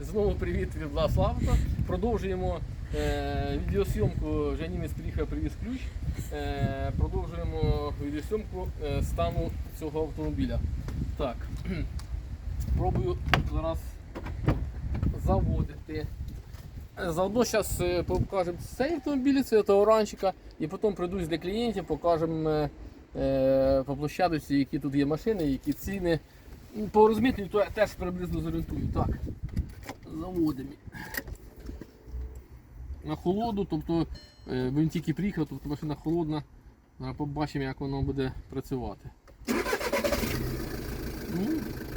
Знову привіт від Влаславта. Продовжуємо е, відеосйомку. Вже німець приїхав, привіз ключ. Е, продовжуємо відеосйомку е, стану цього автомобіля. Так, пробую зараз заводити. Е, Заодно зараз покажемо цей автомобіль, це оранчика, і потім прийдусь для клієнтів, покажемо е, е, по площадці, які тут є машини, які ціни. По розмітню теж приблизно зорієнтую. Так, заводимо. На холоду, тобто е, він тільки приїхав, тобто машина холодна. Побачимо, як воно буде працювати. Ну,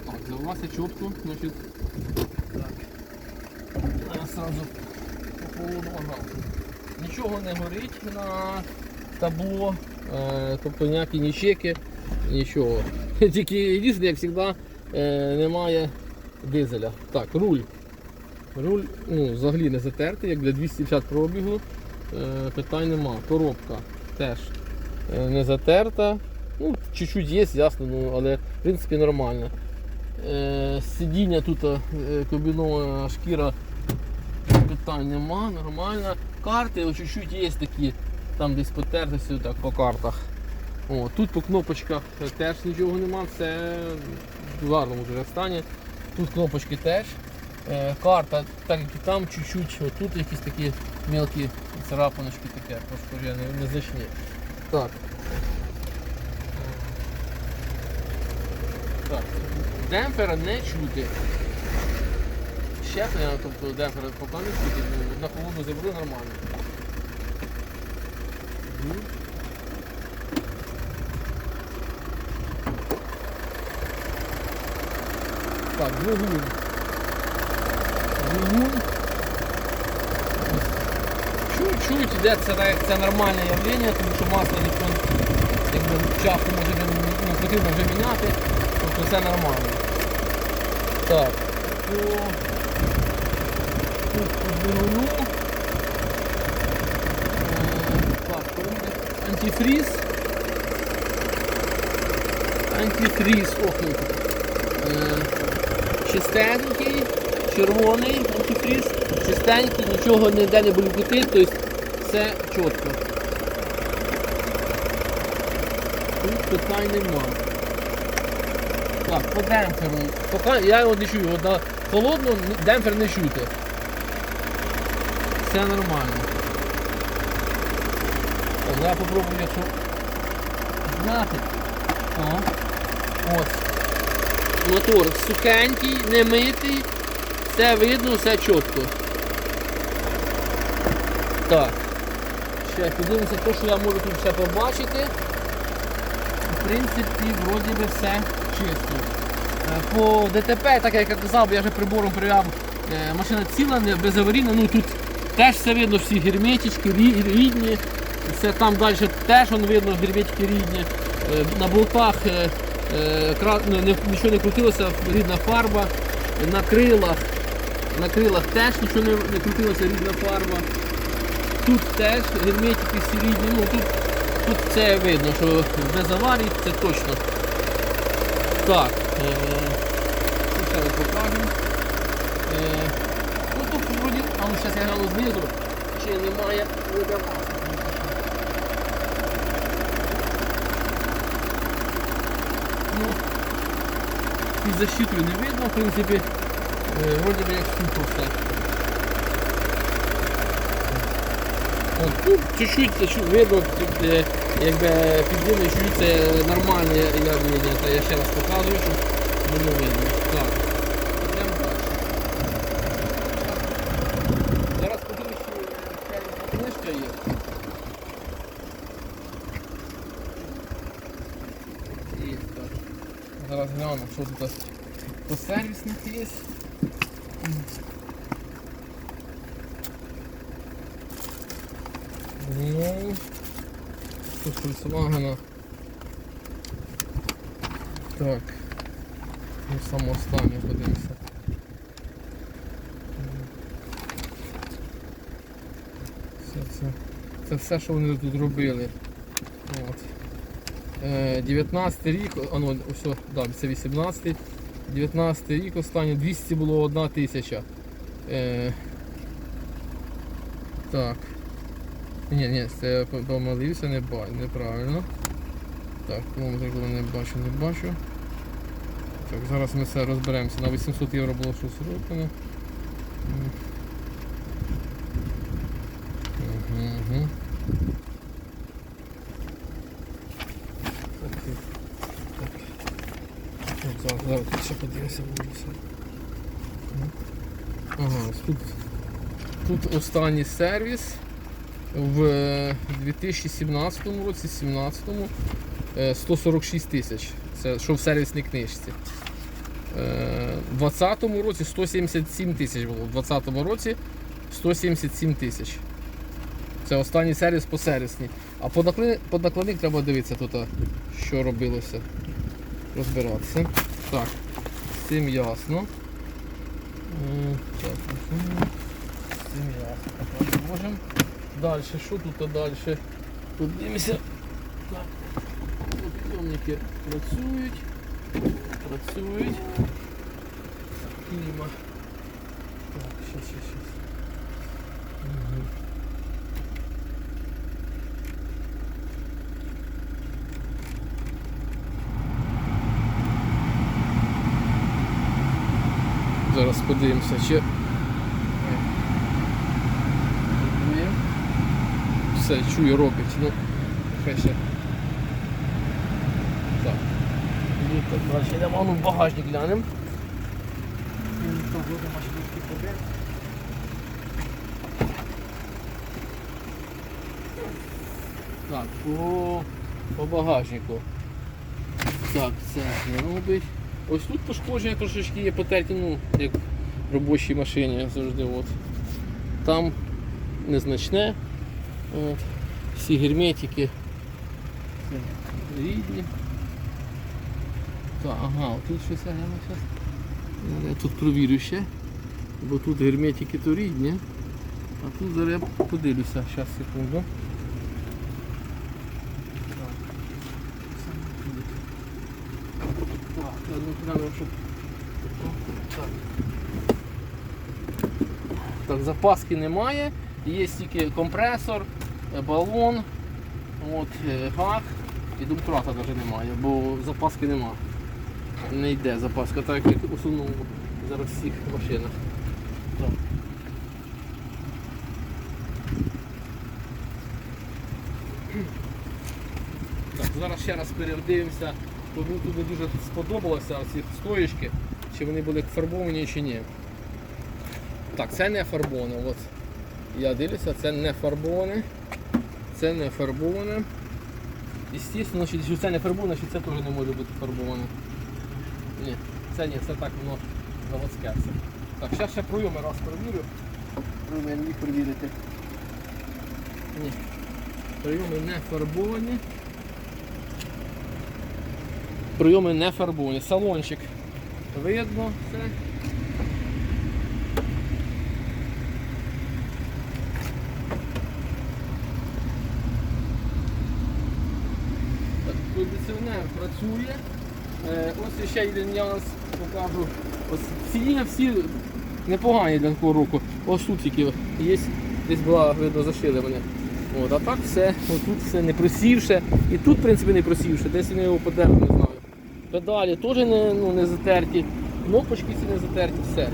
так, завелася чітко, значить. Так. Зараз по холоду ага. Нічого не горить на табло, е, тобто ніякі ні чеки, нічого. Тільки єдине, як завжди, е, немає дизеля. Так, руль. Руль ну, взагалі не затертий, як для 250 пробігу. Е, питань нема. Коробка теж е, не затерта. Ну, чуть-чуть є, ясно, ну, але в принципі нормально. Е, сидіння тут комбінована шкіра питань нема, нормально. Карти чуть-чуть є такі, там десь потертості так, по картах. О, тут по кнопочках теж нічого нема, все в гарному стані. Тут кнопочки теж. Е, карта, так як і там, чуть-чуть, тут якісь такі мелкі царапиночки таке, пошкодження, незначні. Так. Так. Демпфера не чути. Щеплення, тобто демпфера поки не чути, ну, на холодну землю нормально. Так, двигун. Чуть-чуть йде це, це нормальне явлення, тому що масло ніхто якби, часто може не, ну, потрібно вже міняти, тобто це нормально. Так, по, тут по двигуну. Е, антифріз. Антифріз, ох. Е, чистенький, червоний антифріз, чистенький, нічого ніде не булькотить, тобто все чітко. Тут питань нема. Так, по демпферу. Поки я його не чую, на холодну демпфер не чути. Все нормально. Так, я попробую, якщо зняти. О. Ось. Мотор сухенький, не митий, все видно, все чітко. Так. Ще подивимося те, що я можу тут ще побачити. В принципі, вроді би все чисто. Е, По ДТП, так як я казав, я вже прибором перевіряв, е, машина ціла, безаварійна, ну тут теж все видно, всі герметички рідні. Все там далі теж воно видно, герметики рідні. Е, На болтах ну, нічого не крутилося, рідна фарба. На крилах, на крилах теж нічого не, крутилося, рідна фарба. Тут теж герметики всі. Ну, тут, тут це видно, що без аварій це точно. Так, е, ще покажемо. Ну тут вроді, а ну зараз я гляну знизу, чи немає вида масла. Ну, під защитою не видно, в принципі, вроді би як сухо все. Тут чуть-чуть видно, тут, якби підводно чуть це нормальне явлення, та я ще раз показую, щоб було видно. Так. Йдемо далі. Зараз подивлюсь, що книжка є. Зараз гляну, що тут по сервісних є. Тут Volkswagen. Так. Ну, само останнє подивимося. Це, це, це все, що вони тут робили. От. Е, 19 рік, а ну, ось, да, це 18 19 рік останній 200 було одна тисяча. Е, так. Ні, ні, це я по- помилився, не ба, неправильно. Так, коли не бачу, не бачу. Так, зараз ми все розберемося. На 800 євро було щось зроблено. Так, так. Зараз, ще подивимося. буде Ага, тут, тут останній сервіс в е, 2017 році, 2017 е, 146 тисяч. Це що в сервісній книжці. Е, В 2020 році 177 тисяч було. В 2020 році 177 тисяч. Це останній сервіс по сервісній. А по накладник треба дивитися тут, що робилося. Розбиратися. Так, з цим ясно. Так, з цим ясно. Далі, що тут далі? Тут дивимося. Так. Підйомники працюють. Працюють. Кліма. Так, щас, щас, щас. Угу. Зараз подивимося, чи. Все, чую, робить. Ну, хай ще. Так. Так, далі йдемо, ну, в багажник глянемо. Так, по, по багажнику. Так, це робить. Ось тут пошкодження трошечки є потерті, ну, як в робочій машині завжди. От. Там незначне. От. Всі герметики. Рідні. Так, ага, тут щось я зараз. Я тут провірю ще. Бо тут герметики то рідні. А тут зараз я подивлюся. Зараз, секунду. Так, запаски немає. Є тільки компресор, е, балон, от, е, гак і думкрата навіть немає, бо запаски немає. Не йде запаска, так як в основному зараз всіх машинах. Так, зараз ще раз передивимося, бо мені тут дуже сподобалося ці стоїчки, чи вони були фарбовані чи ні. Так, це не фарбоване. От. Я дивлюся, це не фарбоване. Це не фарбоване. Естественно, що що це не фарбоване, що це теж не може бути фарбоване. Ні, це ні, це так воно заводське все. Так, зараз ще пройоми раз провірю. Пройоми я. Ні. Прийоми не фарбовані. Прийоми не фарбовані. Салончик видно все. Кондиціонер працює. Е, ось ще один нюанс покажу. Ось сидіння всі непогані для такого року. Ось тут тільки є, десь була, видно, зашили мене. От, а так все, ось тут все не просівше. І тут, в принципі, не просівше, десь вони його подерли, не знаю. Педалі теж не, ну, не затерті, кнопочки ці не затерті, все.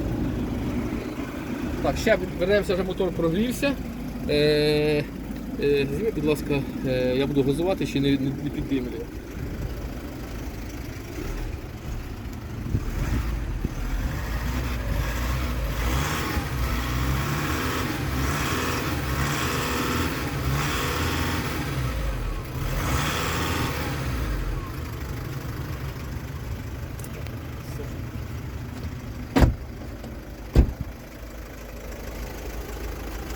Так, ще вернемося, вже мотор прогрівся. Е, е, будь ласка, е, я буду газувати, ще не, не, не піддимлює.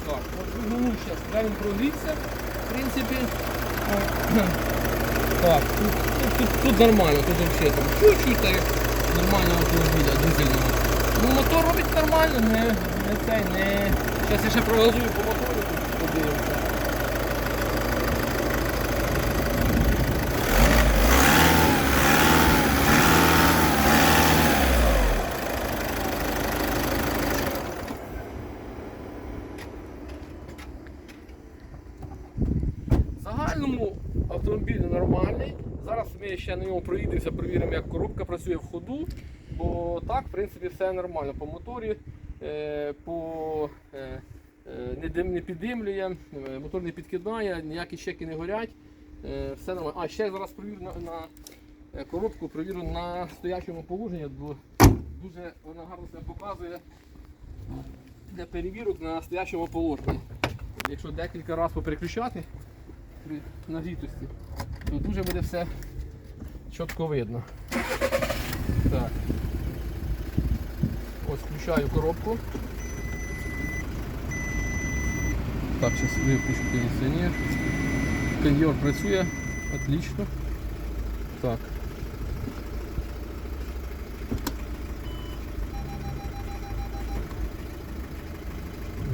Так, от зараз, він прогрівся, в принципі. Так, тут, тут, тут, нормально, тут взагалі там чуть-чуть так, як нормального автомобіля, дизельного. Ну мотор робить нормально, не, не цей, не. Зараз я ще проголосую по мотору, тут подивимося. Загальному автомобіль нормальний. Зараз ми ще на ньому проїдемося, перевіримо, як коробка працює в ходу. Бо так, в принципі, все нормально по моторі, е, по е, е, не, дим, не піддимлює, мотор не підкидає, ніякі чеки не горять. Все нормально. А ще зараз провірю на, на коробку, провірю на стоячому положенні, бо дуже вона гарно себе показує для перевірок на стоячому положенні. Якщо декілька разів попереключати при нагрітості, то дуже буде все чітко видно. Так. Ось включаю коробку. Так, зараз виключу кондиціонер. Кондьор працює, отлично. Так.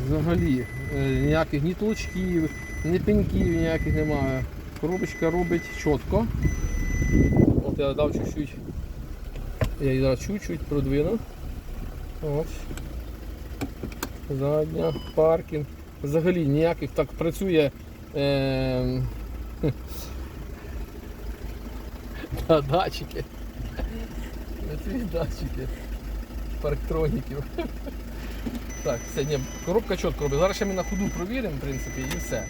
Взагалі е, ніяких ні толчків, ні пеньків ніяких немає. Коробочка робить чітко. От я дав чуть-чуть. Я її зараз чуть-чуть продвину. От. Задня, паркінг. Взагалі ніяких так працює. Е, та, датчики. Ці датчики. Парктроніків. Так, все, ні, коробка чітко робить. Зараз ще ми на ходу провіримо, в принципі, і все.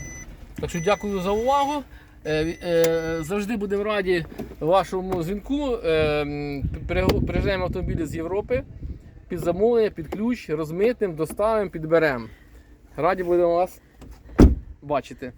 Так що дякую за увагу. Е, е, завжди будемо раді вашому дзвінку. Е, Приїжджаємо автомобілі з Європи під замовлення, під ключ, розмитним, доставимо, підберемо. Раді будемо вас бачити.